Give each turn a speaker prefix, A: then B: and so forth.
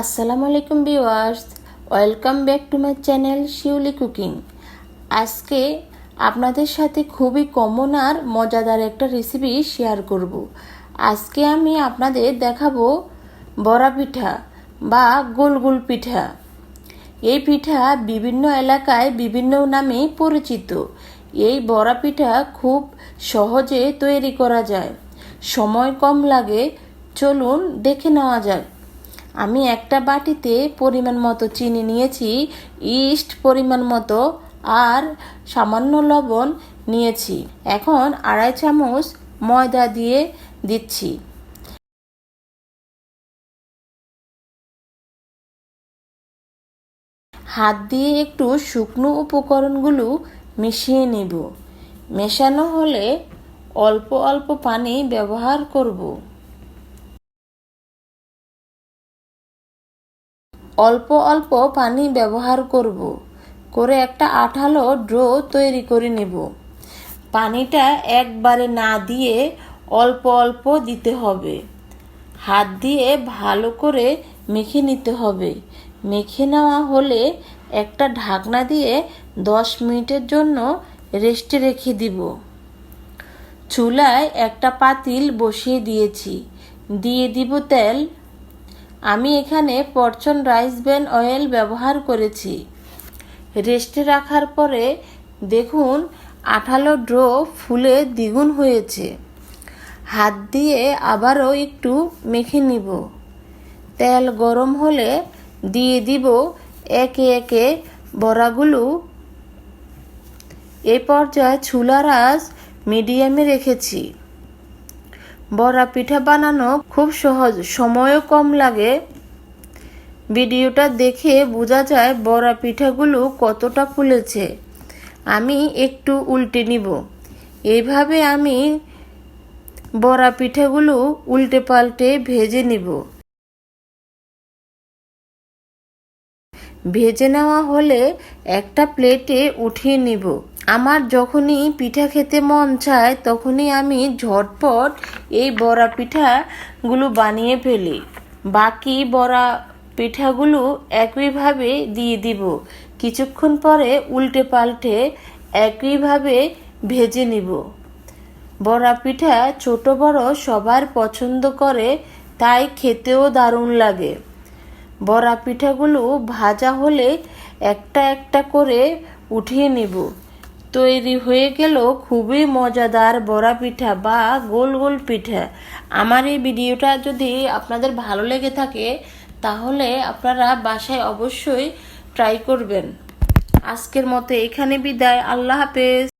A: আসসালামু আলাইকুম viewers, welcome back to my channel Shiuli cooking. আজকে আপনাদের সাথে খুবই কমন আর মজাদার একটা রেসিপি শেয়ার করব। আজকে আমি আপনাদের দেখাবো বড়া পিঠা বা গোল পিঠা। এই পিঠা বিভিন্ন এলাকায় বিভিন্ন নামে পরিচিত। এই বড়া পিঠা খুব সহজে তৈরি করা যায়। সময় কম লাগে, চলুন দেখে নেওয়া যাক। আমি একটা বাটিতে পরিমাণ মতো চিনি নিয়েছি, ইস্ট পরিমাণ মতো, আর সামান্য লবণ নিয়েছি। এখন আড়াই চামচ ময়দা দিয়ে দিচ্ছি। হাত দিয়ে একটু শুকনো উপকরণগুলো মিশিয়ে নেব। মেশানো হলে অল্প অল্প পানি ব্যবহার করব। অল্প অল্প পানি ব্যবহার করব। করে একটা আঠালো ড্রো তৈরি করে নেব। পানিটা একবারে না দিয়ে অল্প অল্প দিতে হবে। হাত দিয়ে ভালো করে মেখে নিতে হবে। মেখে নেওয়া হলে একটা ঢাকনা দিয়ে দশ মিনিটের জন্য রেস্টে রেখে দিব। চুলায় একটা পাতিল বসিয়ে দিয়েছি। দিয়ে দিব তেল। আমি এখানে পরচন রাইস ব্যান অয়েল ব্যবহার করেছি। রেস্টে রাখার পরে দেখুন, আঠালো ড্রো ফুলে দ্বিগুণ হয়েছে। হাত দিয়ে আবারও একটু মেখে নিব। তেল গরম হলে দিয়ে দিব একে একে বড়াগুলো। এ পর্যায়ে চুলার আঁচ মিডিয়ামে রেখেছি। বড়া পিঠা বানানো খুব সহজ, সময়ও কম লাগে। ভিডিওটা দেখে বোঝা যায় বড়া পিঠাগুলো কতটা ফুলেছে। আমি একটু উল্টে নিব। এইভাবে আমি বড়া পিঠাগুলো উল্টে পাল্টে ভেজে নিব। ভেজে নেওয়া হলে একটা প্লেটে উঠিয়ে নিব। আমার যখনই পিঠা খেতে মন চায়, তখনই আমি ঝটপট এই বড়া পিঠাগুলো বানিয়ে ফেলি। বাকি বড়া পিঠাগুলো একইভাবে দিয়ে দিব। কিছুক্ষণ পরে উল্টে পাল্টে একইভাবে ভেজে নিব। বড়া পিঠা ছোট বড় সবার পছন্দ করে, তাই খেতেও দারুণ লাগে। বড়া পিঠাগুলো ভাজা হলে একটা একটা করে উঠিয়ে নিব। তৈরি হয়ে গেল খুবই মজাদার বড়া পিঠা বা গোল গোল পিঠা। আমার এই ভিডিওটা যদি আপনাদের ভালো লেগে থাকে, তাহলে আপনারা বাসায় অবশ্যই ট্রাই করবেন। আজকের মতো এখানে বিদায়। আল্লাহ হাফেজ।